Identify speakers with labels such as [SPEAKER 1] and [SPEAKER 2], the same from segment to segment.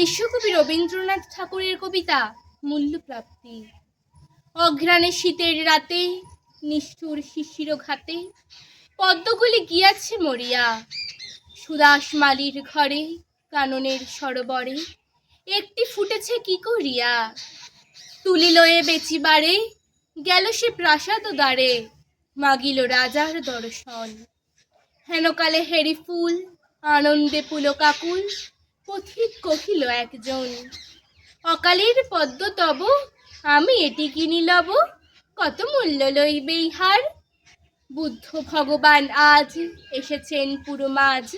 [SPEAKER 1] বিশ্বকবি রবীন্দ্রনাথ ঠাকুরের কবিতা মূল্যপ্রাপ্তি। অঘ্রাণে শীতের রাতে নিষ্ঠুর শিশির ঘাতে, পদ্মগুলি গিয়াছে মরিয়া। সুদাস মালির ঘরে কাননের সরোবরে, একটি ফুটেছে কি করিয়া? তুলি লয়ে বেচিবারে, গেল সে প্রাসাদ দ্বারে, মাগিল রাজার দর্শন। হেনকালে হেরি ফুল, আনন্দে পুলকাকুল পথিক কহিল একজন, অকালের পদ্ম তব, আমি এটি কিনি লব। কত মূল্য লইবে ইহার? বুদ্ধ ভগবান আজ এসেছেন পুরো মাঝ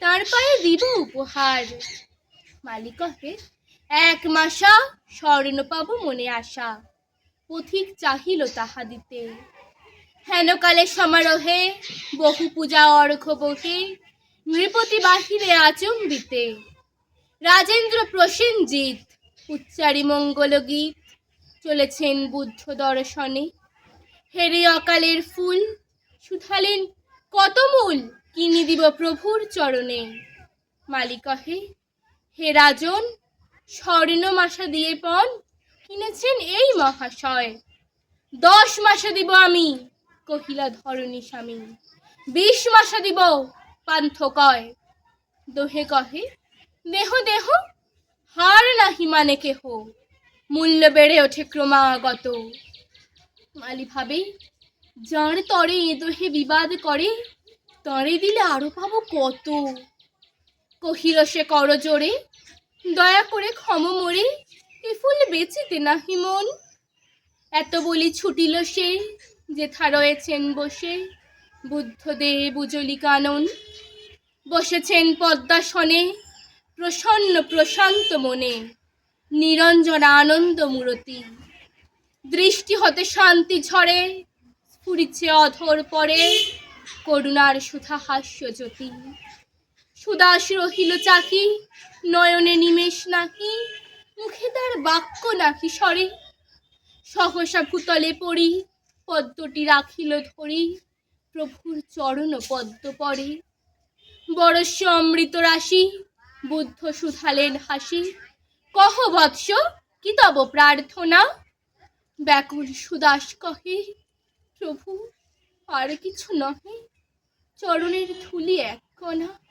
[SPEAKER 1] তার পায়ে দিব উপহার। মালিককে এক মাসা স্বর্ণ পাব মনে আশা, পথিক চাহিল তাহা দিতে। হেনকালে সমারোহে, বহু পূজা অর্ঘ বহে, নৃপতি বাহিরে আচম্বিতে। রাজেন্দ্র প্রসেনজিৎ, উচ্চারি মঙ্গল গীত, চলেছেন বুদ্ধ দর্শনে। হেরে অকালের ফুল, সুথালেন, কত মূল? কিনি দিব প্রভুর চরণে। মালিক কহে হে রাজন, স্বর্ণ মাসা দিয়ে পণ, কিনেছেন এই মহাশয়। দশ মাসে দিব আমি, কহিলা ধরণী স্বামী। বিশ মাসে দিব, পান্থ কয়। দোহে কহে দেহ দেহ? হার নাহি মানে কেহ? মূল্য বেড়ে ওঠে ক্রমাগত। মালি ভাবে, যার তরে এ দোহে বিবাদ করে, তরে দিলে আরও পাবো কত? কহিল সে কর জোরে, দয়া করে ক্ষম মরে, এ ফুল বেচিতে নাহি মন। এত বলি ছুটিল সে, যেথা রয়েছেন বসে, বুদ্ধদেব উজলি কানন। বসেছেন পদ্মাসনে প্রসন্ন প্রশান্ত মনে নিরঞ্জন আনন্দ মূরতি। দৃষ্টি হতে শান্তি ঝরে, স্ফুরিছে অধর পরে, করুণার সুধা হাস্য জ্যোতি। সুদাস রহিল চাকি, নয়নে নিমেষ নাকি, মুখে তার বাক্য নাকি সরে সহসা ভূতলে পড়ি, পদ্মটি রাখিল ধরি, প্রভুর চরণ পদ্ম পরে। বরস্য অমৃত রাশি বুদ্ধ সুধালেন হাসি। কহ বৎস, কি তব প্রার্থনা? ব্যাকুল সুদাস কহে, প্রভু, আর কিছু নহে। চরণের ধুলি এক কণা।